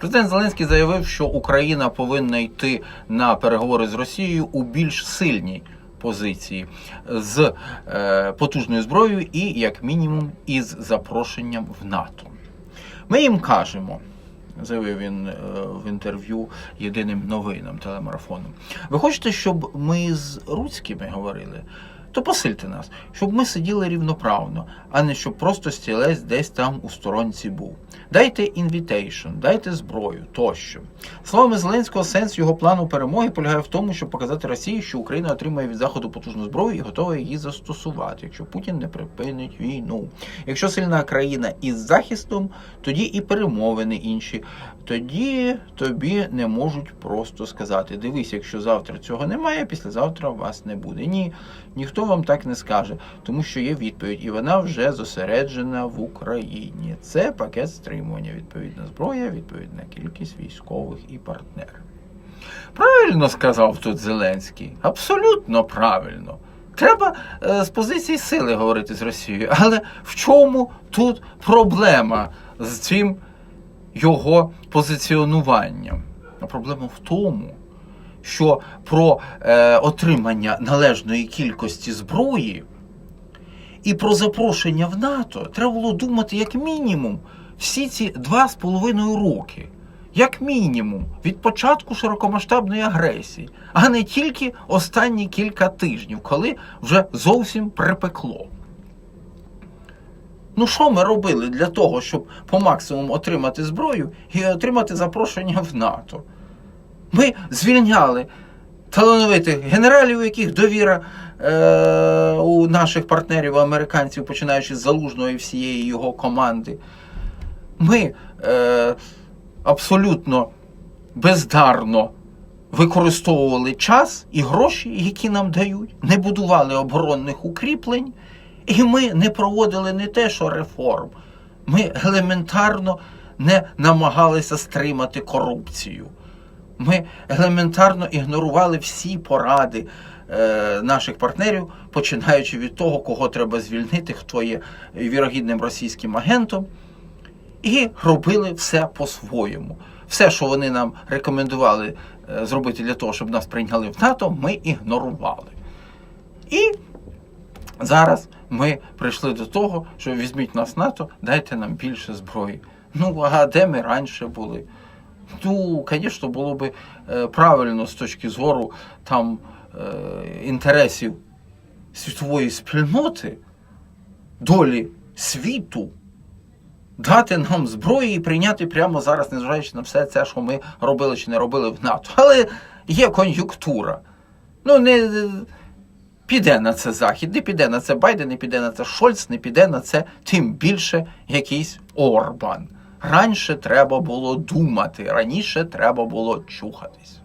Президент Зеленський заявив, що Україна повинна йти на переговори з Росією у більш сильній позиції з е, потужною зброєю і, як мінімум, із запрошенням в НАТО. Ми їм кажемо. Заявив він е, в інтерв'ю єдиним новинам телемарафоном. Ви хочете, щоб ми з руцькими говорили? То посильте нас, щоб ми сиділи рівноправно, а не щоб просто стілець десь там у сторонці був. Дайте інвітейшн, дайте зброю тощо. Словами Зеленського, сенс його плану перемоги полягає в тому, щоб показати Росії, що Україна отримає від Заходу потужну зброю і готова її застосувати, якщо Путін не припинить війну. Якщо сильна країна із захистом, тоді і перемовини інші. Тоді тобі не можуть просто сказати: дивись, якщо завтра цього немає, післязавтра вас не буде. Ні, ніхто вам так не скаже, тому що є відповідь, і вона вже зосереджена в Україні. Це пакет стримування, відповідна зброя, відповідна кількість військових і партнерів. Правильно сказав тут Зеленський. Абсолютно правильно. Треба е, з позиції сили говорити з Росією. Але в чому тут проблема з цим його позиціонуванням? Проблема в тому, що про е, отримання належної кількості зброї і про запрошення в НАТО треба було думати як мінімум всі ці два з половиною роки. Як мінімум від початку широкомасштабної агресії, а не тільки останні кілька тижнів, коли вже зовсім припекло. Ну, що ми робили для того, щоб по максимуму отримати зброю і отримати запрошення в НАТО? Ми звільняли талановитих генералів, у яких довіра е, у наших партнерів, американців, починаючи з Залужного і всієї його команди. Ми е, абсолютно бездарно використовували час і гроші, які нам дають, не будували оборонних укріплень, і ми не проводили не те, що реформ. Ми елементарно не намагалися стримати корупцію. Ми елементарно ігнорували всі поради е, наших партнерів, починаючи від того, кого треба звільнити, хто є вірогідним російським агентом, і робили все по-своєму. Все, що вони нам рекомендували е, зробити для того, щоб нас прийняли в НАТО, ми ігнорували. І зараз ми прийшли до того, що візьміть нас в НАТО, дайте нам більше зброї. Ну, а де ми раніше були? Ну, звісно, було би е, правильно з точки зору там е, інтересів світової спільноти, долі світу, дати нам зброю і прийняти прямо зараз, незважаючи на все це, що ми робили чи не робили в НАТО. Але є кон'юнктура. Ну, не піде на це Захід, не піде на це Байден, не піде на це Шольц, не піде на це тим більше якийсь Орбан. Раніше треба було думати, раніше треба було чухатись.